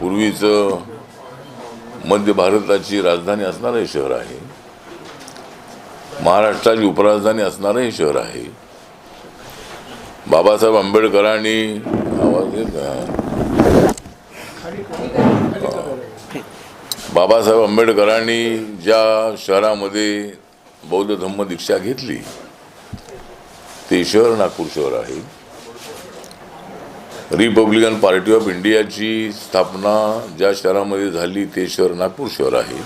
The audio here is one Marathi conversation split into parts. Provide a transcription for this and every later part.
पूर्वीचं मध्य भारताची राजधानी असणारं हे शहर आहे. महाराष्ट्राची उपराजधानी असणारं हे शहर आहे. बाबासाहेब आंबेडकरांनी आवाज येत बाबासाहेब आंबेडकरांनी ज्या शहरामध्ये बौद्ध धम्म दीक्षा घेतली ते शहर नागपूर शहर आहे. रिपब्लिकन पार्टी ऑफ इंडियाची स्थापना ज्या शहरामध्ये झाली ते शहर नागपूर शहर आहे.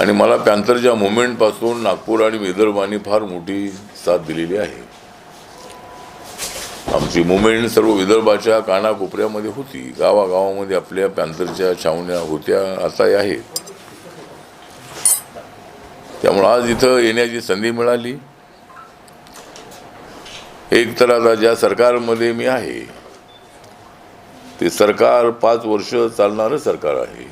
आणि मला पॅन्थरच्या मुवमेंटपासून नागपूर आणि विदर्भाने फार मोठी साथ दिलेली आहे. आमची मुवमेंट सर्व विदर्भाच्या कानाकोपऱ्यामध्ये होती. गावागावामध्ये आपल्या पॅन्थरच्या छावण्या होत्या असाही आहेत त्यामुळे आज इथं येण्याची संधी मिळाली. एक तर आता ज्या सरकारमध्ये मी आहे ते सरकार पाच वर्ष चालणारं सरकार आहे.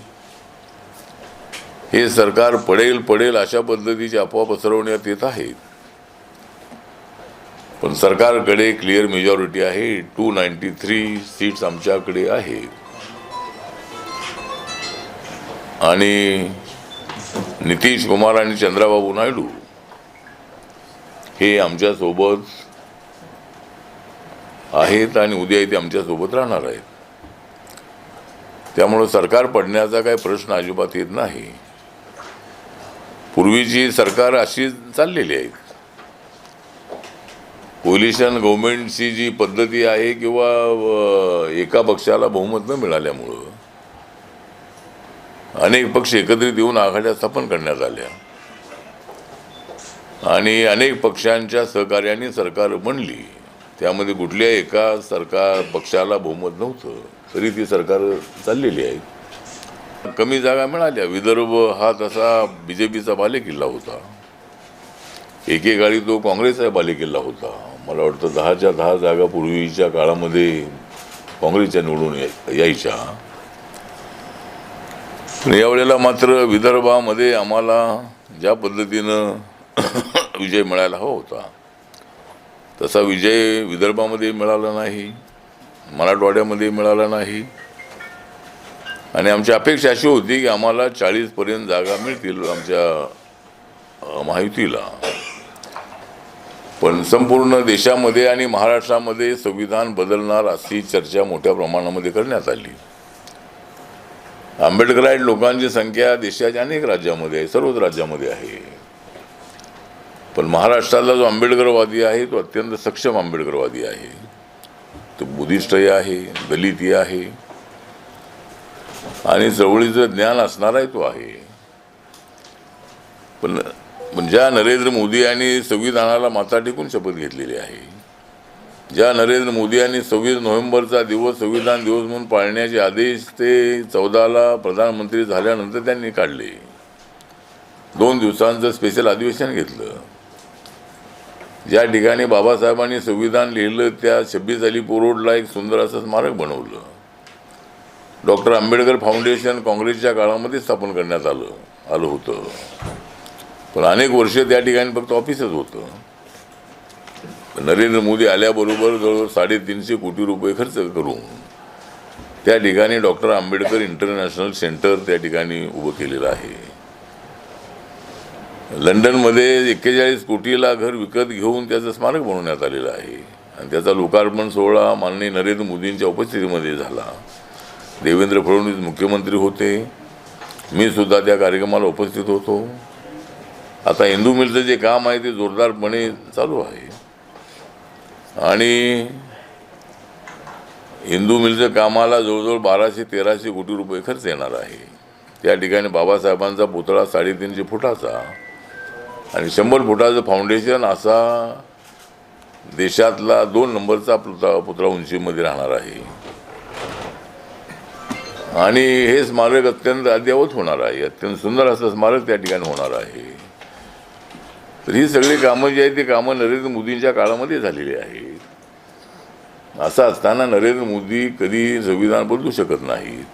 हे सरकार पडेल पडेल अशा पद्धतीची अफवा पसरवण्यात येत आहेत. पण सरकारकडे क्लिअर मेजॉरिटी आहे टू नाईन्टी थ्री सीट्स आमच्याकडे आहे आणि नितीश कुमार आणि चंद्राबाबू नायडू हे आमच्यासोबत आहेत आणि उद्या ते आमच्यासोबत राहणार आहेत. त्यामुळं सरकार पडण्याचा काही प्रश्न अजिबात येत नाही. पूर्वीची सरकार अशी चाललेली आहेत कोलिशन गव्हर्मेंटची जी पद्धती आहे किंवा एका पक्षाला बहुमत न मिळाल्यामुळं अनेक पक्ष एकत्रित येऊन आघाड्या स्थापन करण्यात आल्या. आणि अनेक पक्षांच्या सहकार्याने सरकार बनली. त्यामध्ये कुठल्या एका सरकार पक्षाला बहुमत नव्हतं. तरी ती सरकार चाललेली आहे. कमी जागा मिळाल्या. विदर्भ हा तसा बी जे पीचा बालेकिल्ला होता. एकेकाळी तो काँग्रेसचा बालेकिल्ला होता. मला वाटतं दहाच्या दहा जागा पूर्वीच्या काळामध्ये काँग्रेसच्या निवडून यायच्या. पण यावेळेला मात्र विदर्भामध्ये आम्हाला ज्या पद्धतीनं विजय मिळायला हवा होता तसा विजय विदर्भामध्ये मिळाला नाही मराठवाड्यामध्ये मिळाला नाही. आणि आमची अपेक्षा अशी होती की आम्हाला चाळीसपर्यंत जागा मिळतील आमच्या महायुतीला पण संपूर्ण देशामध्ये आणि महाराष्ट्रामध्ये संविधान बदलणार अशी चर्चा मोठ्या प्रमाणामध्ये करण्यात आली. आंबेडकराईट लोकांची संख्या देशाच्या अनेक राज्यामध्ये आहे सर्वच राज्यामध्ये आहे. पण महाराष्ट्रातला जो आंबेडकरवादी आहे तो अत्यंत सक्षम आंबेडकरवादी आहे. तो बुद्धिस्टही आहे दलितही आहे. आणि चळवळीचं ज्ञान असणाराही तो आहे. पण पण ज्या नरेंद्र मोदी यांनी संविधानाला माथा टेकून शपथ घेतलेली आहे ज्या नरेंद्र मोदी यांनी सव्वीस नोव्हेंबरचा दिवस संविधान दिवस म्हणून पाळण्याचे आदेश ते चौदाला प्रधानमंत्री झाल्यानंतर त्यांनी काढले. दोन दिवसांचं स्पेशल अधिवेशन घेतलं. ज्या ठिकाणी बाबासाहेबांनी संविधान लिहिलं त्या छब्बीस अलीपूर रोडला एक सुंदर असं स्मारक बनवलं. डॉक्टर आंबेडकर फाउंडेशन काँग्रेसच्या काळामध्ये स्थापन करण्यात आलं आलं होतं. पण अनेक वर्ष त्या ठिकाणी फक्त ऑफिसच होतं. नरेंद्र मोदी आल्याबरोबर जवळजवळ साडेतीनशे कोटी रुपये खर्च करून त्या ठिकाणी डॉक्टर आंबेडकर इंटरनॅशनल सेंटर त्या ठिकाणी उभं केलेलं आहे. लंडनमध्ये एक्केचाळीस कोटीला घर विकत घेऊन त्याचं स्मारक बनवण्यात आलेलं आहे. आणि त्याचा लोकार्पण सोहळा माननीय नरेंद्र मोदींच्या उपस्थितीमध्ये झाला. देवेंद्र फडणवीस मुख्यमंत्री होते. मी सुद्धा त्या कार्यक्रमाला उपस्थित होतो. आता हिंदू मिलचं जे काम आहे ते जोरदारपणे चालू आहे. आणि हिंदू मिलचं कामाला जवळजवळ बाराशे तेराशे कोटी रुपये खर्च येणार आहे. त्या ठिकाणी बाबासाहेबांचा पुतळा साडेतीनशे फुटाचा आणि शंभर फुटाचं फाउंडेशन असा देशातला दोन नंबरचा पुतळा पुतळा उंचीमध्ये राहणार आहे. आणि हे स्मारक अत्यंत अद्ययावत होणार आहे. अत्यंत सुंदर असं स्मारक त्या ठिकाणी होणार आहे. तर ही सगळी कामं जी आहेत ती कामं नरेंद्र मोदींच्या काळामध्ये झालेली आहेत. असं असताना नरेंद्र मोदी कधी संविधान बदलू शकत नाहीत.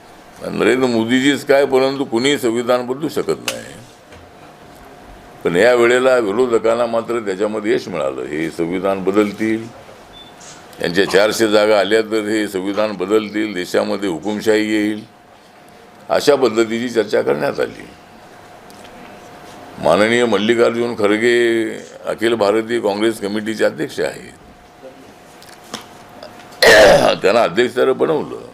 नरेंद्र मोदीजीच काय परंतु कुणीही संविधान बदलू शकत नाही. पण या वेळेला विरोधकांना मात्र त्याच्यामध्ये यश मिळालं. हे संविधान बदलतील. यांच्या चारशे जागा आल्या तर हे संविधान बदलतील. देशामध्ये हुकुमशाही येईल. अशा पद्धतीची चर्चा करण्यात आली. माननीय मल्लिकार्जुन खरगे अखिल भारतीय काँग्रेस कमिटीचे अध्यक्ष आहेत. त्यांना अध्यक्ष तर बनवलं.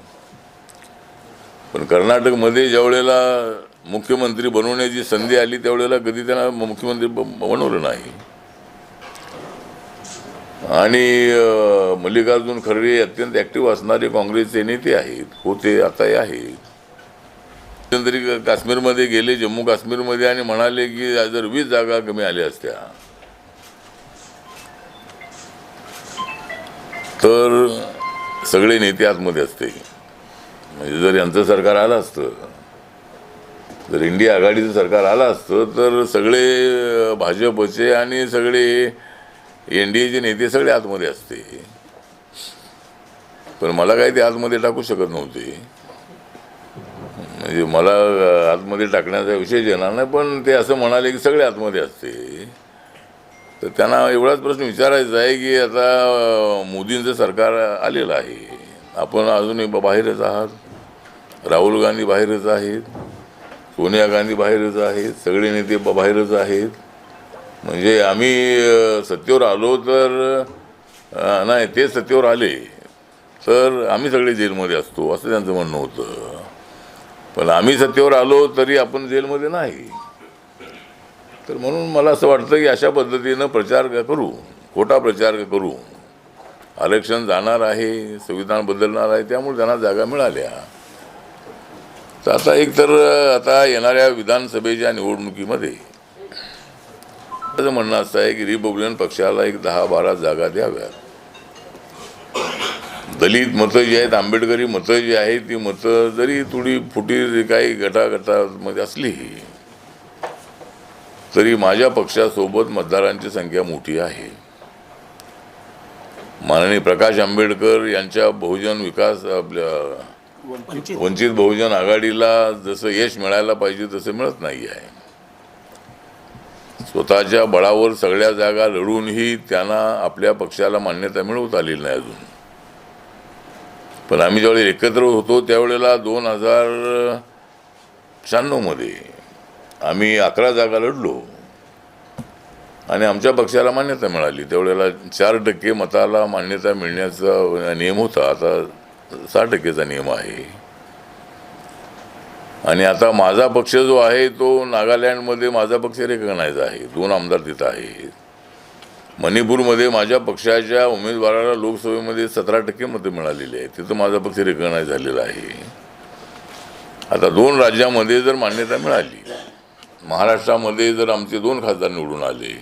पण कर्नाटकमध्ये ज्या वेळेला मुख्यमंत्री बनवण्याची संधी आली त्यावेळेला कधी त्यांना मुख्यमंत्री बनवलं नाही. आणि मल्लिकार्जुन खरगे अत्यंत ॲक्टिव्ह असणारे काँग्रेसचे नेते आहेत होते आताही आहेत. मध्यंतरी काश्मीरमध्ये गेले जम्मू काश्मीरमध्ये आणि म्हणाले की जर वीस जागा कमी आल्या असत्या. तर सगळे नेते आतमध्ये असते. म्हणजे जर यांचं सरकार आलं असतं जर इंडिया आघाडीचं सरकार आलं असतं तर सगळे भाजपचे आणि सगळे एन डी एचे नेते सगळे आतमध्ये असते. पण मला काही ते आतमध्ये टाकू शकत नव्हते. म्हणजे मला आतमध्ये टाकण्याचा विषय येणार नाही पण ते असं म्हणाले की सगळे आतमध्ये असते. तर त्यांना एवढाच प्रश्न विचारायचा आहे की आता मोदींचं सरकार आलेलं आहे. आपण अजूनही बाहेरच आहात. राहुल गांधी बाहेरच आहेत. सोनिया गांधी बाहेरच आहेत सगळे नेते बाहेरच आहेत. म्हणजे आम्ही सत्तेवर आलो तर नाही ते सत्तेवर आले तर आम्ही सगळे जेलमध्ये असतो असं त्यांचं म्हणणं होतं. पण आम्ही सत्तेवर आलो तरी आपण जेलमध्ये नाही. तर म्हणून मला असं वाटतं की अशा पद्धतीनं प्रचार करू खोटा प्रचार करू. आरक्षण जाणार आहे संविधान बदलणार आहे त्यामुळे त्यांना जागा मिळाल्या. तर आता एक तर आता येणाऱ्या विधानसभेच्या निवडणुकीमध्ये माझं म्हणणं असं आहे की रिपब्लिकन पक्षाला एक दहा बारा जागा द्याव्यात. दलित मतं जी आहेत आंबेडकरी मतं जी आहेत ती मतं जरी थोडी फुटी काही गटागटामध्ये असली तरी माझ्या पक्षासोबत मतदारांची संख्या मोठी आहे. माननीय प्रकाश आंबेडकर यांच्या बहुजन विकास आपल्या वंचित. बहुजन आघाडीला जसं यश मिळायला पाहिजे तसं मिळत नाही आहे. स्वतःच्या बळावर सगळ्या जागा लढूनही त्यांना आपल्या पक्षाला मान्यता मिळवता आलेली नाही अजून. पण आम्ही ज्यावेळी एकत्र होतो त्यावेळेला दोन हजार शहाण्णवमध्ये आम्ही अकरा जागा लढलो. आणि आमच्या पक्षाला मान्यता मिळाली. त्यावेळेला चार टक्के मताला मान्यता मिळण्याचा नियम होता. आता सहा टक्केचा नियम आहे. आणि आता माझा पक्ष जो आहे तो नागालँडमध्ये माझा पक्ष रेकग्नाइज आहे. दोन आमदार तिथं आहेत. मणिपूरमध्ये माझ्या पक्षाच्या उमेदवाराला लोकसभेमध्ये सतरा टक्के मतं मिळालेली आहेत. तिथं माझा पक्ष रेकग्नाइज झालेला आहे. आता दोन राज्यामध्ये जर मान्यता मिळाली महाराष्ट्रामध्ये जर आमचे दोन खासदार निवडून आले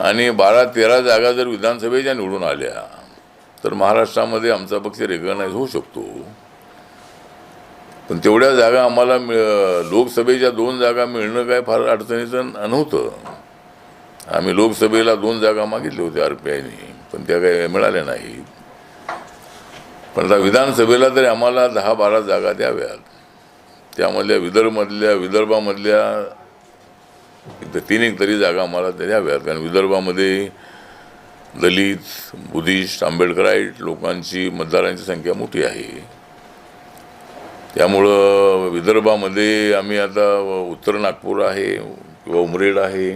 आणि बारा तेरा जागा जर विधानसभेच्या निवडून आल्या तर महाराष्ट्रामध्ये आमचा पक्ष रेकग्नाइज होऊ शकतो. पण तेवढ्या जागा आम्हाला मिळ लोकसभेच्या दोन जागा मिळणं काय फार अडचणीचं नव्हतं. आम्ही लोकसभेला दोन जागा मागितल्या होत्या आर पी आयने पण त्या काही मिळाल्या नाहीत पण आता विधानसभेला तरी आम्हाला दहा बारा जागा द्याव्यात. त्यामधल्या विदर्भमधल्या विदर्भामधल्या तीन एक तरी जागा आम्हाला द्याव्यात. कारण विदर्भामध्ये दलित बुद्धिस्ट आंबेडकराईट लोकांची मतदारांची संख्या मोठी आहे. त्यामुळं विदर्भामध्ये आम्ही आता उत्तर नागपूर आहे किंवा उमरेड आहे.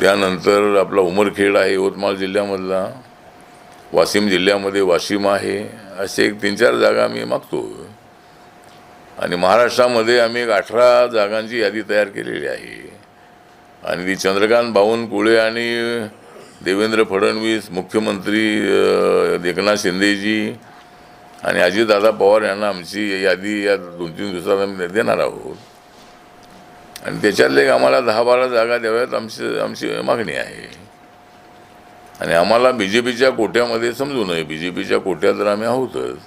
त्यानंतर आपला उमरखेड आहे यवतमाळ जिल्ह्यामधला. वाशिम जिल्ह्यामध्ये वाशिम आहे. असे एक तीन चार जागा आम्ही मागतो आणि महाराष्ट्रामध्ये आम्ही एक अठरा जागांची यादी तयार केलेली आहे. आणि ती चंद्रकांत बावनकुळे आणि देवेंद्र फडणवीस मुख्यमंत्री एकनाथ शिंदेजी आणि अजितदादा पवार यांना आमची यादी या दोन तीन दिवसात आम्ही देणार आहोत. आणि त्याच्यातले एक आम्हाला दहा बारा जागा द्याव्यात आमची आमची मागणी आहे. आणि आम्हाला बी जे पीच्या कोट्यामध्ये समजू नये. बी जे पीच्या कोट्यात तर आम्ही आहोतच.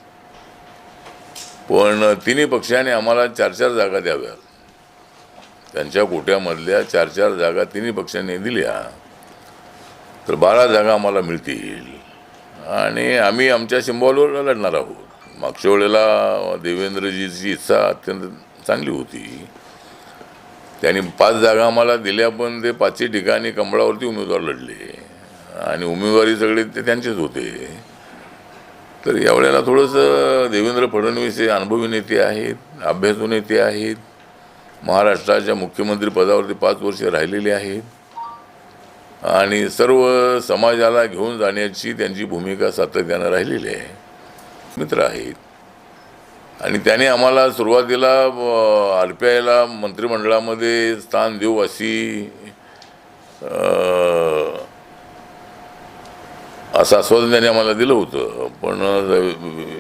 पण तिन्ही पक्षाने आम्हाला चार चार जागा द्याव्यात. त्यांच्या कोट्यामधल्या चार चार जागा तिन्ही पक्षांनी दिल्या तर बारा जागा आम्हाला मिळतील. आणि आम्ही आमच्या सिंबॉलवर लढणार आहोत. मागच्या वेळेला देवेंद्रजीची इच्छा अत्यंत चांगली होती. त्यांनी पाच जागा आम्हाला दिल्या पण ते पाचही ठिकाणी कमळावरती उमेदवार लढले. आणि उमेदवारी सगळे ते त्यांचेच होते. तर यावेळेला थोडंसं देवेंद्र फडणवीस हे अनुभवी नेते आहेत अभ्यासू नेते आहेत. महाराष्ट्राच्या मुख्यमंत्री पदावरती पाच वर्ष राहिलेले आहेत. आणि सर्व समाजाला घेऊन जाण्याची त्यांची भूमिका सातत्यानं राहिलेली आहे. मित्र आहेत. आणि त्याने आम्हाला सुरुवातीला आर पी आयला मंत्रिमंडळामध्ये स्थान देऊ अशी असं आश्वासन त्याने आम्हाला दिलं होतं. पण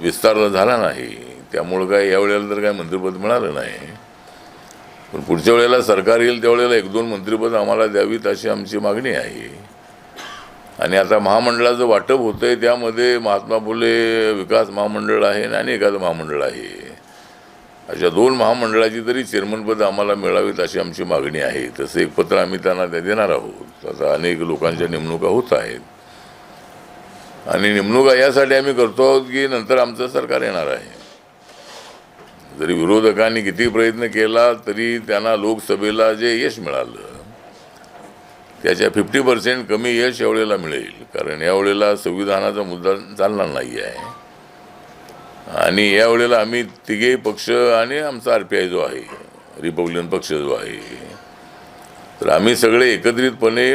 विस्तार झाला नाही. त्यामुळं काय यावेळेला तर काय मंत्रिपद मिळालं नाही. पण पुढच्या वेळेला सरकार येईल त्यावेळेला एक दोन मंत्रिपद आम्हाला द्यावीत अशी आमची मागणी आहे. आणि आता महामंडळाचं वाटप होतंय त्यामध्ये महात्मा फुले विकास महामंडळ आहे आणि एखादं महामंडळ आहे. अशा दोन महामंडळाची तरी चेअरमनपद आम्हाला मिळावीत अशी आमची मागणी आहे. तसं एक पत्र आम्ही त्यांना त्या देणार आहोत. आता अनेक लोकांच्या नेमणुका होत आहेत. आणि नेमणुका यासाठी आम्ही करतो आहोत की नंतर आमचं सरकार येणार आहे. जरी विरोधकांनी किती प्रयत्न केला तरी त्यांना लोकसभेला जे यश मिळालं त्याच्या फिफ्टी पर्सेंट कमी यश यावेळेला मिळेल. कारण यावेळेला संविधानाचा मुद्दा चालणार नाही आहे आणि यावेळेला आम्ही तिघे पक्ष आणि आमचा आर पी आय जो आहे रिपब्लिकन पक्ष जो आहे तर आम्ही सगळे एकत्रितपणे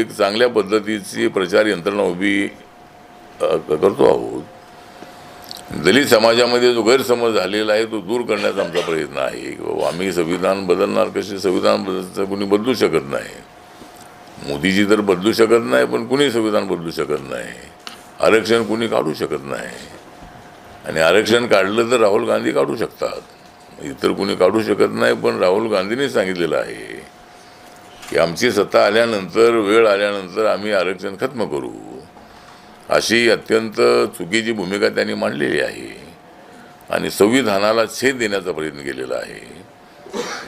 एक चांगल्या पद्धतीची प्रचार यंत्रणा उभी करतो आहोत. दलित समाजामध्ये जो गैरसमज झालेला आहे तो दूर करण्याचा आमचा प्रयत्न आहे. की बाबा आम्ही संविधान बदलणार कसे? संविधान बदल कुणी बदलू शकत नाही. मोदीजी तर बदलू शकत नाही पण कुणी संविधान बदलू शकत नाही? आरक्षण कुणी काढू शकत नाही? आणि आरक्षण काढलं तर राहुल गांधी काढू शकतात. इतर कुणी काढू शकत नाही पण राहुल गांधींनी सांगितलेलं आहे की आमची सत्ता आल्यानंतर वेळ आल्यानंतर आम्ही आरक्षण खत्म करू. अशी अत्यंत चुकीची भूमिका त्यांनी मांडलेली आहे. आणि संविधानाला छेद देण्याचा प्रयत्न केलेला आहे.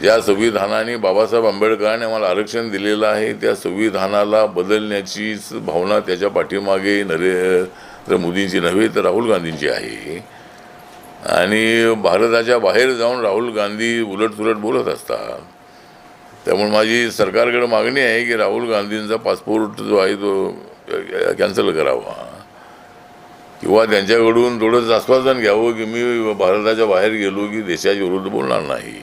ज्या संविधानाने बाबासाहेब आंबेडकरांनी आम्हाला आरक्षण दिलेलं आहे त्या संविधानाला बदलण्याचीच भावना त्याच्या पाठीमागे नरेंद्र मोदींची नव्हे तर राहुल गांधींची आहे. आणि भारताच्या बाहेर जाऊन राहुल गांधी उलटसुलट बोलत असतात. त्यामुळे माझी सरकारकडे मागणी आहे की राहुल गांधींचा पासपोर्ट जो आहे तो कॅन्सल करावा. किंवा त्यांच्याकडून थोडंसं आश्वासन घ्यावं की मी भारताच्या बाहेर गेलो की देशाच्या विरुद्ध बोलणार नाही.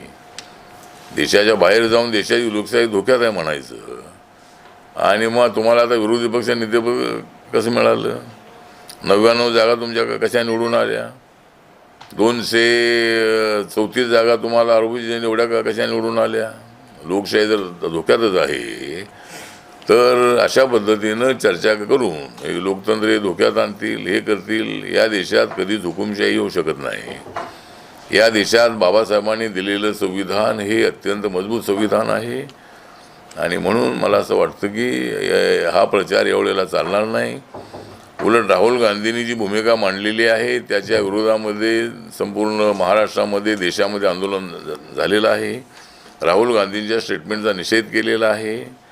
देशाच्या बाहेर जाऊन देशाची लोकशाही धोक्यात आहे म्हणायचं. आणि मग तुम्हाला आता विरोधी पक्ष नेते कसं मिळालं? नव्याण्णव जागा तुमच्या कशा निवडून आल्या? दोनशे चौतीस जागा तुम्हाला आरोपी एवढ्या का कशा निवडून आल्या? लोकशाही जर धोक्यातच आहे तर अशा पद्धतीनं चर्चा करून हे लोकतंत्र हे धोक्यात आणतील हे करतील या देशात कधी हुकुमशाही होऊ शकत नाही. या देशात बाबासाहेबांनी दिलेलं संविधान हे अत्यंत मजबूत संविधान आहे. आणि म्हणून मला असं वाटतं की हा प्रचार एवढेला चालणार नाही. उलट राहुल गांधींनी जी भूमिका मांडलेली आहे त्याच्या विरोधामध्ये संपूर्ण महाराष्ट्रामध्ये देशामध्ये आंदोलन झालेलं आहे. राहुल गांधींच्या स्टेटमेंटचा निषेध केलेला आहे.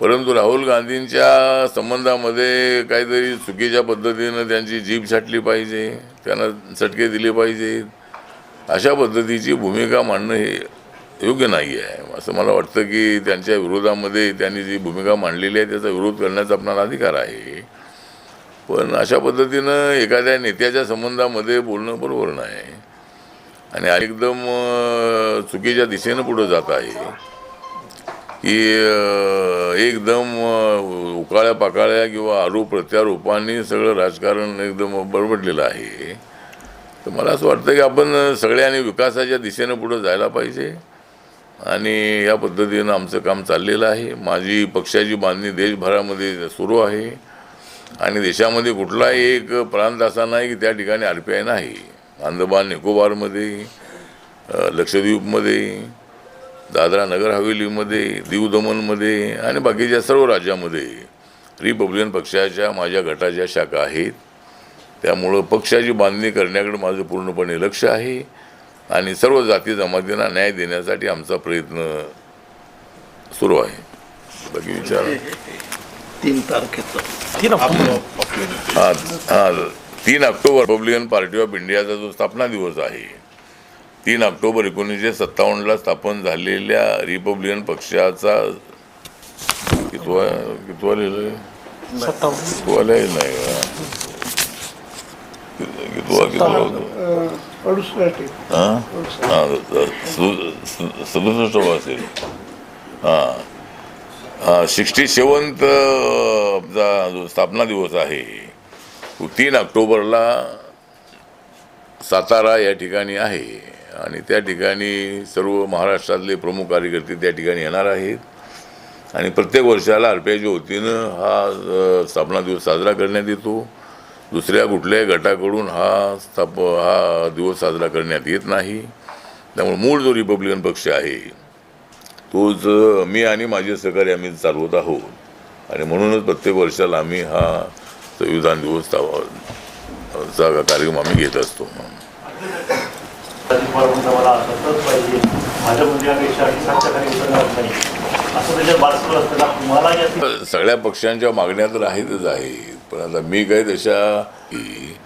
परंतु राहुल गांधींच्या संबंधामध्ये काहीतरी चुकीच्या पद्धतीनं त्यांची जीभ छाटली पाहिजे त्यांना चटके दिले पाहिजेत अशा पद्धतीची भूमिका मांडणं हे योग्य नाही आहे. असं मला वाटतं की त्यांच्या विरोधामध्ये त्यांनी जी भूमिका मांडलेली आहे त्याचा विरोध करण्याचा आपणाला अधिकार आहे. पण अशा पद्धतीनं एखाद्या नेत्याच्या संबंधामध्ये बोलणं बरोबर नाही. आणि एकदम चुकीच्या दिशेनं पुढं जात आहे. की एकदम उकाळ्या पाकाळ्या किंवा आरोप प्रत्यारोपांनी सगळं राजकारण एकदम बरबडलेलं आहे. तर मला असं वाटतं की आपण सगळ्यांनी विकासाच्या दिशेनं पुढं जायला पाहिजे. आणि या पद्धतीनं आमचं काम चाललेलं आहे. माझी पक्षाची बांधणी देशभरामध्ये सुरू आहे. आणि देशामध्ये कुठलाही एक प्रांत असा नाही की त्या ठिकाणी आर पी आय नाही. अंदमान निकोबारमध्ये लक्षद्वीपमध्ये दादरा नगर हवेलीमध्ये दीव दमनमध्ये आणि बाकीच्या सर्व राज्यामध्ये रिपब्लिकन पक्षाच्या माझ्या गटाच्या शाखा आहेत. त्यामुळं पक्षाची बांधणी करण्याकडे माझं पूर्णपणे लक्ष आहे आणि सर्व जाती जमातींना न्याय देण्यासाठी आमचा प्रयत्न सुरू आहे. बाकी विचार? तीन तारखेचं. हा हा तीन ऑक्टोबर रिपब्लिकन पार्टी ऑफ इंडियाचा जो स्थापना दिवस आहे तीन ऑक्टोबर एकोणीसशे सत्तावन्नला स्थापन झालेल्या रिपब्लिकन पक्षाचा कितवा कितवा लिहिलं नाही कितवा कितवा हां? हां सदुसष्ट असेल हां. सिक्स्टी सेवन्थ जो स्थापना दिवस आहे तो तीन ऑक्टोबरला सातारा या ठिकाणी आहे. आणि त्या ठिकाणी सर्व महाराष्ट्रातले प्रमुख कार्यकर्ते त्या ठिकाणी येणार आहेत. आणि प्रत्येक वर्षाला आर पी वतीनं हा स्थापना दिवस साजरा करण्यात येतो. दुसऱ्या कुठल्याही गटाकडून हा स्थाप हा दिवस साजरा करण्यात येत नाही. त्यामुळे मूळ जो रिपब्लिकन पक्ष आहे तोच मी आणि माझे सहकारी आम्ही चालवत आहोत. आणि म्हणूनच प्रत्येक वर्षाला आम्ही हा संविधान दिवस चा- कार्यक्रम आम्ही घेत असतो. म्हणून मला सतत पाहिजे. आणि उतरणार नाही. असं त्याच्या बारसं असताना मला या सगळ्या पक्षांच्या मागण्या तर आहेतच आहेत. पण आता मी काही तशा की